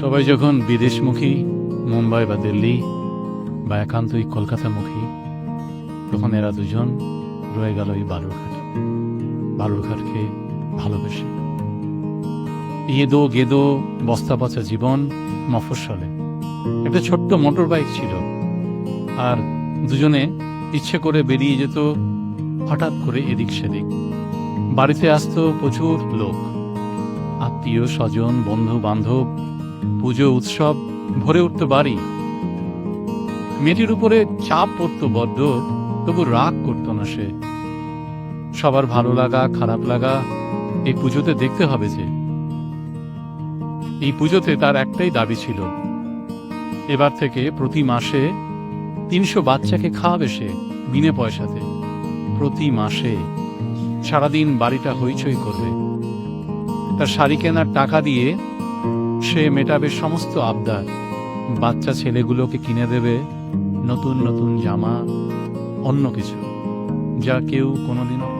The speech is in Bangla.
সবাই যখন বিদেশমুখী, মুম্বাই বা দিল্লি বা একান্তই কলকাতামুখী, তখন এরা দুজন রয়ে গেল এই বালুরঘাটে। বালুরঘাটকে ভালোবেসে। ইয়েদো গেদো বস্তা পচা জীবন, মফস্বলে। একটা ছোট্ট মোটর বাইক ছিল। আর দুজনে ইচ্ছে করে বেরিয়ে যেত হঠাৎ করে এদিক সেদিক। বাড়িতে আসতো প্রচুর লোক। আত্মীয়, স্বজন বন্ধু বান্ধব পুজো, উৎসব ভরে উঠত বাড়ি মেয়েটির উপরে চাপ পড়তো বড্ড, তবু রাগ করতো না সে। সবার ভালো লাগা, খারাপ লাগা, এই পুজোতে দেখতে হবে যে। এই পুজোতে তার একটাই দাবি ছিল। এবার থেকে প্রতি মাসে তিনশো বাচ্চাকে খাওয়াবে সে বিনে পয়সাতে। প্রতি মাসে সারাদিন বাড়িটা হইচই করবে। তার শাড়ি কেনার টাকা দিয়ে সে মেটাবে সমস্ত আবদার। বাচ্চা ছেলেগুলোকে কিনে দেবে নতুন নতুন জামা, অন্য কিছু, যা কেউ কোনোদিনও